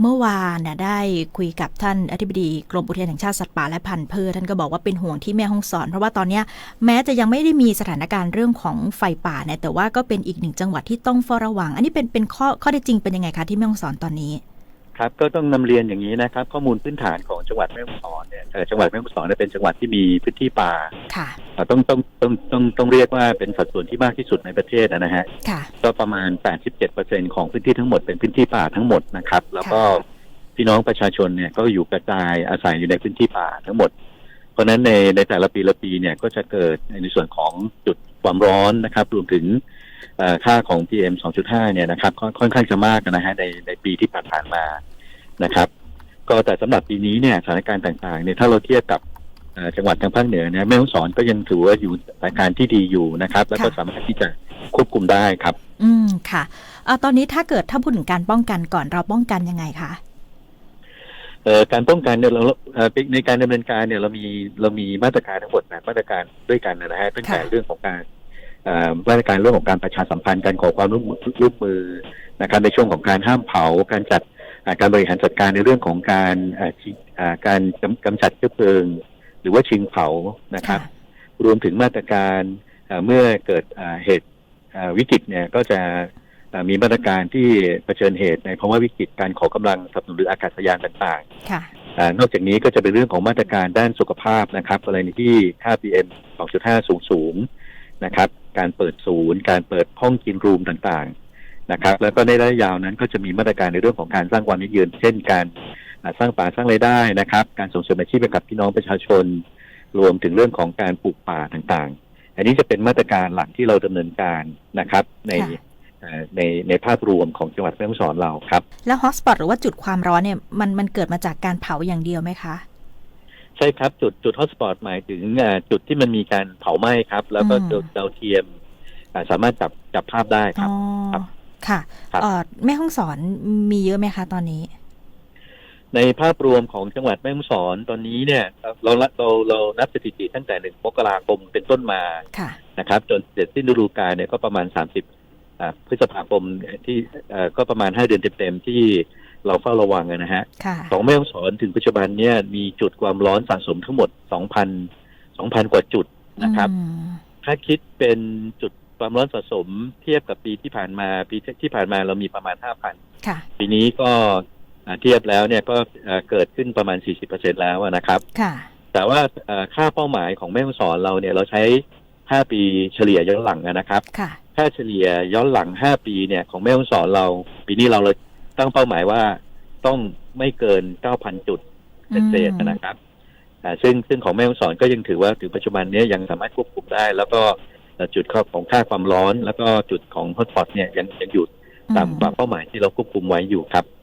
เมื่อวานน่ะได้คุยกับท่านอธิบดีกรมอุทยานแห่งชาติสัตว์ป่าและพันธุ์พืชท่านก็บอกว่าเป็นห่วงที่แม่ฮ่องสอน เพราะว่าตอนนี้แม้จะยังไม่ได้มีสถานการณ์เรื่องของไฟป่าเนี่ยแต่ว่าก็เป็นอีกหนึ่งจังหวัดที่ต้องเฝ้าระวัง อันนี้เป็นเป็นข้อข้อได้จริงเป็นยังไงคะที่แม่ฮ่องสอนตอนนี้ ครับก็ต้องนำเรียนอย่างนี้นะครับ ข้อมูลพื้นฐานของจังหวัดแม่ฮ่องสอนเนี่ยเอ่อจังหวัดแม่ฮ่องสอนเนี่ยเป็นจังหวัดที่มีพื้นที่ป่าค่ะเอ่อต้องต้องต้องต้องต้องเรียกว่าเป็นสัดส่วนที่มากที่สุดในประเทศนะฮะค่ะก็ประมาณ 87%ของพื้นที่ทั้งหมดเป็นพื้นที่ป่าทั้งหมดนะครับ แล้วก็พี่น้องประชาชนเนี่ยก็อยู่กระจายอาศัยอยู่ในพื้นที่ป่าทั้งหมด เพราะฉะนั้นในในแต่ละปีละปีเนี่ยก็จะเกิดในส่วนของจุดความร้อนนะครับ รวมถึงเอ่อ ค่าของ PM 2.5 เนี่ยนะครับค่อนค่อนข้างจะมากนะฮะในในปีที่ผ่านๆมานะครับ ก็แต่สำหรับปีนี้เนี่ยสถานการณ์ต่างๆเนี่ยถ้าเราเทียบกับเอ่อจังหวัดทางภาคเหนือเนี่ยแม่ฮ่องสอนก็ยังถือว่าอยู่สถานการณ์ที่ดีอยู่นะครับ แล้วก็ค่ะสามารถที่จะควบคุมได้ครับ อืมค่ะเอ่อตอนนี้ถ้าเกิดถ้าพูดถึงการป้องกันก่อนเราป้องกันยังไงคะเอ่อการป้องกันเนี่ยเราเอ่อในการดำเนินการเนี่ยเรามีเรามีมาตรการทั้งหมดแปดมาตรการด้วยกันนะฮะตั้งแต่ค่ะเรื่องของการเอ่อ มาตรการเรื่องของการประชาสัมพันธ์การขอความร่วมมือร่วมมือนะครับในช่วงของการห้ามเผา การจัดอ่าการบริหารจัดการในเรื่องของการเอ่อชิอ่าการกำกำจัดเชื้อเพลิง หรือว่าชิงเผานะครับ รวมถึงมาตรการเอ่อเมื่อเกิดอ่าเหตุอ่าวิกฤตเนี่ยก็จะอ่ามีมาตรการที่เผชิญเหตุในภาวะวิกฤตการขอกำลังสนับสนุนหรืออากาศยานต่างๆค่ะอานอกจากนี้ก็จะเป็นเรื่องของมาตรการด้านสุขภาพนะครับกรณีที่ค่า PM 2.5 สูงสูงๆ นะครับ การเปิดศูนย์ การเปิดห้องกินรูมต่างๆนะครับ แล้วก็ในระยะยาวนั้นก็จะมีมาตรการในเรื่องของการสร้างความยั่งยืน เช่นการอ่าสร้างป่าสร้างรายได้นะครับ การส่งเสริมอาชีพให้กับพี่น้องประชาชน รวมถึงเรื่องของการปลูกป่าต่างๆ อันนี้จะเป็นมาตรการหลักที่เราดำเนินการนะครับ ในค่ะเอ่อในในภาพรวมของจังหวัดแม่ฮ่องสอนเราครับ แล้วฮอสปอตหรือว่าจุดความร้อนเนี่ยมันมันเกิดมาจากการเผาอย่างเดียวไหมคะ ใช่ครับ จุดจุดฮอตสปอตหมายถึงอ่าจุดที่มันมีการเผาไหม้ครับ แล้วก็อืมดาวเทียมอ่าสามารถจับจับภาพได้ครับอ๋อครับค่ะครับเอ่อแม่ห้องสอนมีเยอะไหมคะตอนนี้ ในภาพรวมของจังหวัดแม่ฮ่องสอนตอนนี้เนี่ย เราเราเราเรานับสถิติตั้งแต่หนึ่งมกราคมเป็นต้นมาค่ะนะครับ จนเสร็จสิ้นฤดูกาลเนี่ยก็ประมาณสามสิบพฤษภาคมที่เอ่อก็ประมาณห้าเดือนเต็มๆที่ เราเฝ้าระวังอะนะฮะค่ะของแม่ฮ่องสอนถึงปัจจุบันเนี่ยมีจุดความร้อนสะสมทั้งหมดสองพันสองพันกว่าจุดนะครับอืมถ้าคิดเป็นจุดความร้อนสะสมเทียบกับปีที่ผ่านมาปีที่ผ่านมาเรามีประมาณ 5,000ค่ะปีนี้ก็อ่าเทียบแล้วเนี่ยก็เอ่อเกิดขึ้นประมาณ 40%แล้วอะนะครับค่ะแต่ว่าเอ่อค่าเป้าหมายของแม่ฮ่องสอนเราเนี่ยเราใช้ 5 ปีเฉลี่ยย้อนหลังอะนะครับค่ะค่าเฉลี่ยย้อนหลัง 5 ปีเนี่ยของแม่ฮ่องสอนเรา ปีนี้เราเลย ตั้งเป้าหมายว่าต้องไม่เกิน9,000จุดเศษๆนะครับอ่าซึ่งซึ่งของแม่ฮ่องสอนก็ยังถือว่าถึงปัจจุบันเนี้ยยังสามารถควบคุมได้ แล้วก็เอ่อจุดของค่าความร้อน แล้วก็จุดของฮอตสปอตเนี่ยยังยังอยู่ตามอืมตามเป้าหมายที่เราควบคุมไว้อยู่ครับ